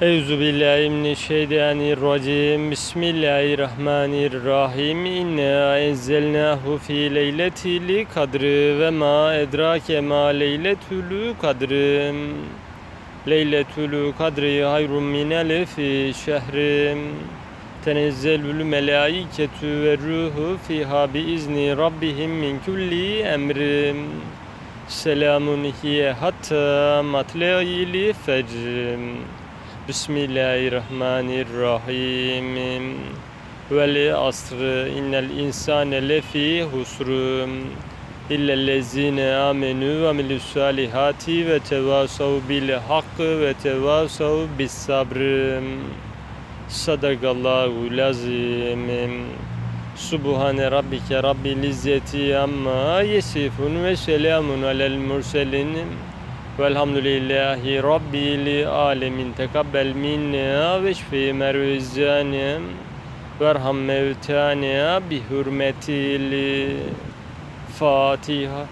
Euzu billahi mineşşeytanirracim. Bismillahirrahmanirrahim. İnna enzelnahu fi leyletil kadri ve ma edrake ma leyletül kadri. Leyletül kadri hayrun min elfi şehrim. Tenezzelül melaiketü ve ruhu fiha bi izni rabbihim min kulli emrim. Selamun hiye hatta matla'il fecr. Bismillahirrahmanirrahim. Vel asr innel insane lefi husr. İllellezine amenu ve amilus salihati ve tevasav bil hak ve tevasav bis sabr. Sadakallahu lazim. Subhane rabbike rabbil izzeti amma yesifun ve selamun alel murselin. Velhamdülillahi rabbil alemin. Tekabbel minna ve şfi mervizana. Verham mevtana bi hürmetil Fatiha.